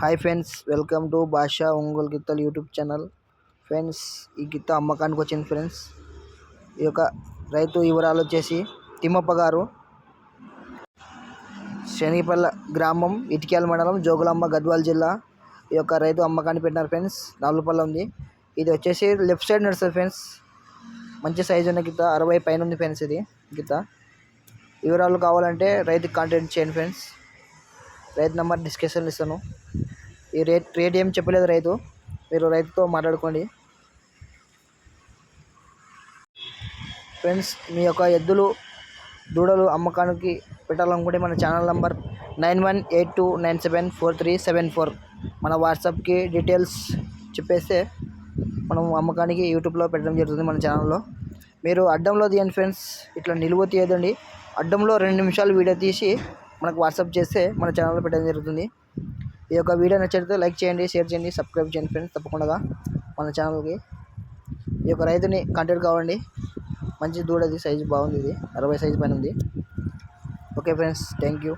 Hi friends welcome to భాషా ఒంగోలు గిత్తలు YouTube channel friends ఈ గిత్త అమ్మకానికి వచ్చింది ఫ్రెండ్స్ ఈ యొక్క రైతు వివరాలు వచ్చేసి తిమ్మప్ప గారు శనిపల్ల గ్రామం ఇటిక్యాల మండలం జోగులాంబ గద్వాల జిల్లా ఈ యొక్క రైతు అమ్మకాన్ని పెట్టినారు ఫ్రెండ్స్ నాలుగుపల్ల ఉంది. ఇది వచ్చేసి లెఫ్ట్ సైడ్ నడుస్తుంది ఫ్రెండ్స్ మంచి సైజు ఉన్న గిత్త అరవై పైన ఉంది ఫ్రెండ్స్ ఇది గిత్త. వివరాలు కావాలంటే రైతుకి కాంటాక్ట్ చేయండి ఫ్రెండ్స్ రైతు నెంబర్ డిస్కషన్ ఇస్తాను. ఈ రేట్ రేట్ ఏం చెప్పలేదు రైతు. మీరు రైతుతో మాట్లాడుకోండి. ఫ్రెండ్స్ మీ యొక్క ఎద్దులు దూడలు అమ్మకానికి పెట్టాలనుకుంటే మన channel number nine one eight two nine seven four three seven four. మన వాట్సాప్కి డీటెయిల్స్ చెప్పేస్తే మనం అమ్మకానికి యూట్యూబ్లో పెట్టడం జరుగుతుంది మన ఛానల్లో. మీరు అడ్డంలో తీయండి ఫ్రెండ్స్. ఇట్లా నిలువ తీయదండి అడ్డంలో రెండు నిమిషాలు వీడియో తీసి మనకు వాట్సాప్ చేస్తే మన ఛానల్లో పెట్టడం జరుగుతుంది. ఈ యొక్క వీడియో నచ్చితే లైక్ చేయండి షేర్ చేయండి సబ్స్క్రైబ్ చేయండి ఫ్రెండ్స్ తప్పకుండా మన ఛానల్కి. ఈ యొక్క రైతుని కంటెంట్ కావండి. మంచి దూడది సైజు బాగుంది ఇది. అరవై సైజు పైన ఉంది. Okay friends thank you